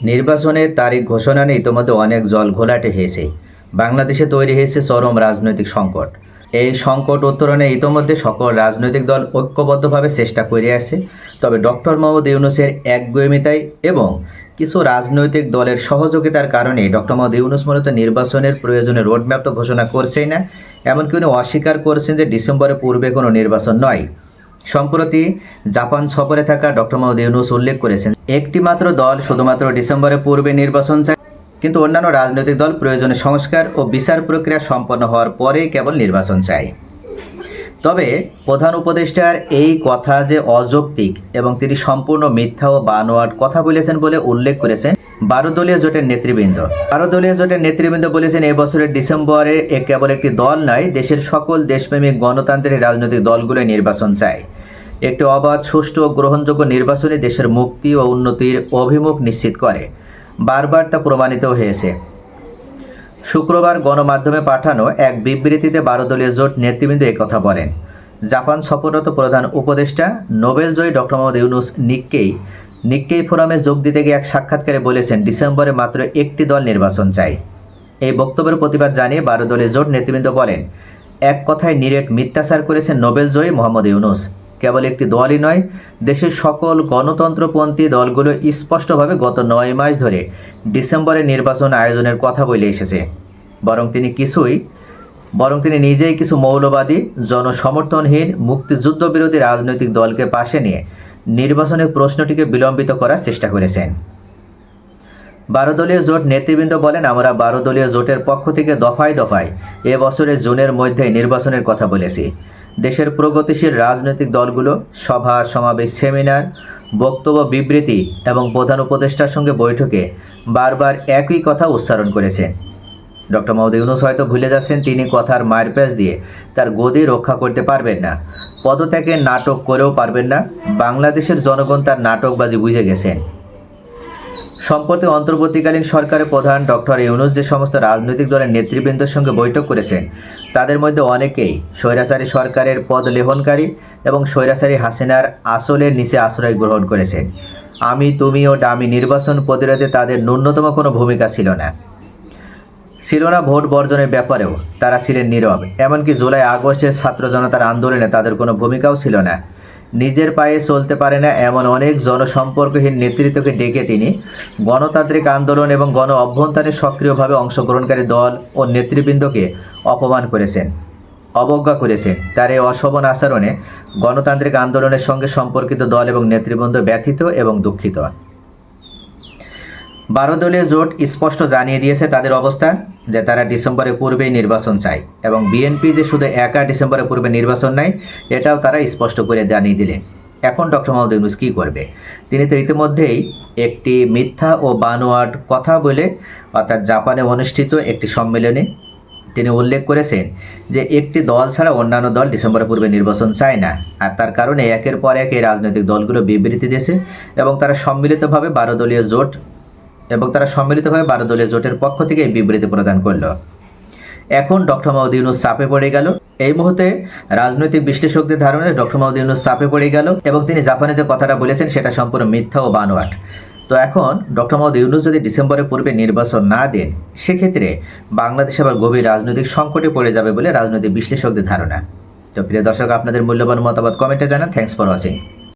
নির্বাচনের তারিখ ঘোষণা নিয়ে ইতিমধ্যে অনেক জল ঘোলাটে হয়েছে। বাংলাদেশে তৈরি হয়েছে চরম রাজনৈতিক সংকট। এই সংকট উত্তরণে ইতিমধ্যে সকল রাজনৈতিক দল ঐক্যবদ্ধভাবে চেষ্টা করে আসছে তবে ডক্টর মোহাম্মদ ইউনুসের একগুয়েমিতাই এবং কিছু রাজনৈতিক দলের সহযোগিতার কারণে ডক্টর মোহাম্মদ ইউনুস মূলত নির্বাচনের প্রয়োজনে রোডম্যাপ তো ঘোষণা করছেই না, এমনকি উনি অস্বীকার করছেন যে ডিসেম্বরের পূর্বে কোনো নির্বাচন নয়। সম্প্রতি জাপান সফরে থাকা ডক্টর মাহমুদ ইউনুস উল্লেখ করেছেন একটি মাত্র দল শুধুমাত্র ডিসেম্বরের পূর্বে নির্বাচন চায়, কিন্তু অন্যান্য রাজনৈতিক দল প্রয়োজনে সংস্কার ও বিচার প্রক্রিয়া সম্পন্ন হওয়ার পরেই কেবল নির্বাচন চায়। তবে প্রধান উপদেষ্টার এই কথা যে অযৌক্তিক এবং তিনি সম্পূর্ণ মিথ্যা ও বানোয়াট কথা বলেছেন বলে উল্লেখ করেছেন বারো দলীয় জোটের নেতৃবৃন্দ। বারো দলীয় জোটের নেতৃবৃন্দ বলেছেন এই বছরের ডিসেম্বরে এ কেবল একটি দল নয়, দেশের সকল দেশপ্রেমিক গণতান্ত্রিক রাজনৈতিক দলগুলো নির্বাচন চায়। একটি অবাধ, সুষ্ঠু ও গ্রহণযোগ্য নির্বাচনে দেশের মুক্তি ও উন্নতির অভিমুখ নিশ্চিত করে। বারবার তা প্রমাণিত হয়েছে। শুক্রবার গণমাধ্যমে পাঠানো এক বিবৃতিতে বারো দলীয় জোট নেতৃবৃন্দ কথা বলেন। জাপান সফররত প্রধান উপদেষ্টা, নোবেলজয়ী doctor Mohammad Yunus Nikkei Nikkei ফোরামে যোগ দিতে গিয়ে এক সাক্ষাৎকারে বলেছেন, ডিসেম্বরে মাত্র একটি দল নির্বাচন চাই। এই বক্তব্যের প্রতিবাদ জানিয়ে বারো দলীয় জোট নেতৃবৃন্দ বলেন, এক কথায় নিরেট মিথ্যাচার করেছেন নোবেলজয়ী মোহাম্মদ ইউনুস। কেবল একটি দলই নয়, দেশের সকল গণতন্ত্রপন্থী দলগুলো স্পষ্টভাবে গত নয় মাস ধরে ডিসেম্বরে নির্বাচন আয়োজনের কথা বলে এসেছে। বরং তিনি কিছুই, বরং তিনি নিজেই কিছু মৌলবাদী, জনসমর্থনহীন মুক্তিযুদ্ধ বিরোধী রাজনৈতিক দলকে পাশে নিয়ে নির্বাচনের প্রশ্নটিকে বিলম্বিত করার চেষ্টা করেছেন। বারো দলীয় জোট নেতৃবৃন্দ বলেন, আমরা বারো দলীয় জোটের পক্ষ থেকে দফায় দফায় এ বছরের জুনের মধ্যেই নির্বাচনের কথা বলেছি। দেশের প্রগতিশীল রাজনৈতিক দলগুলো, সভা, সমাবেশ, সেমিনার, বক্তব্য, বিবৃতি এবং প্রধান উপদেষ্টার সঙ্গে বৈঠকে বারবার একই কথা উচ্চারণ করেছেন ডক্টর মোহাম্মদ ইউনুস হয়তো ভুলে যাচ্ছেন, তিনি কথার মায়ের প্যাচ দিয়ে তার গদি রক্ষা করতে পারবেন না। পদত্যাগের নাটক করেও পারবেন না। বাংলাদেশের জনগণ তার নাটকবাজি বুঝে গেছেন। সম্প্রতি অন্তর্বর্তীকালীন সরকারের প্রধান ডক্টর ইউনুস যে সমস্ত রাজনৈতিক দলের নেতৃবৃন্দের সঙ্গে বৈঠক করেছেন, তাদের মধ্যে অনেকেই স্বৈরাচারী সরকারের পদ লেহনকারী এবং স্বৈরাচারী হাসিনার আসলের নিচে আশ্রয় গ্রহণ করেছেন। আমি, তুমি ও ডামি নির্বাচন প্রতিরোধে তাদের ন্যূনতম কোনো ভূমিকা ছিল না। ছিল না ভোট বর্জনের ব্যাপারেও, তারা ছিলেন নীরব। এমনকি জুলাই আগস্টের ছাত্র জনতার আন্দোলনে তাদের কোনো ভূমিকাও ছিল না। নিজের পায়ে চলতে পারে না এমন অনেক জনসম্পর্কহীন নেতৃত্বকে ডেকে তিনি। গণতান্ত্রিক আন্দোলন এবং গণ অভ্যন্তরে সক্রিয়ভাবে অংশগ্রহণকারী দল ও নেতৃবৃন্দকে অপমান করেছেন, অবজ্ঞা করেছেন। তার এই অশোভন আচরণে গণতান্ত্রিক আন্দোলনের সঙ্গে সম্পর্কিত দল এবং নেতৃবৃন্দ ব্যথিত এবং দুঃখিত। বারো দলীয় জোট স্পষ্ট জানিয়ে দিয়েছে তাদের অবস্থান, যে তারা ডিসেম্বরের পূর্বেই নির্বাচন চায় এবং বিএনপি যে শুধু একা ডিসেম্বরের পূর্বে নির্বাচন নাই, এটাও তারা স্পষ্ট করে জানিয়ে দিলেন। এখন ডক্টর মোহাম্মদ ইউনুস কী করবে? তিনি তো ইতিমধ্যেই একটি মিথ্যা ও বানোয়াট কথা বলে, অর্থাৎ জাপানে অনুষ্ঠিত একটি সম্মেলনে তিনি উল্লেখ করেছেন যে একটি দল ছাড়া অন্যান্য দল ডিসেম্বরের পূর্বে নির্বাচন চায় না, আর তার কারণে একের পর এক এই রাজনৈতিক দলগুলো বিবৃতি দিয়েছে এবং তারা সম্মিলিতভাবে বারো দলীয় জোট এবং তারা সম্মিলিতভাবে বারো দলীয় জোটের পক্ষ থেকে এই বিবৃতি প্রদান করল। এখন ডক্টর মাহমুদ ইউনুস চাপে পড়ে গেল। এই মুহূর্তে রাজনৈতিক বিশ্লেষকদের ধারণা ডক্টর মাহমুদ ইউনুস চাপে পড়ে গেল এবং তিনি জাপানে যে কথাটা বলেছেন সেটা সম্পূর্ণ মিথ্যা ও বানোয়াট। তো এখন ডক্টর মোহাম্মদ ইউনুস যদি ডিসেম্বরের পূর্বে নির্বাচন না দেন, সেক্ষেত্রে বাংলাদেশ আবার গভীর রাজনৈতিক সংকটে পড়ে যাবে বলে রাজনৈতিক বিশ্লেষকদের ধারণা। তো প্রিয় দর্শক, আপনাদের মূল্যবান মতামত কমেন্টে জানান। Thanks for watching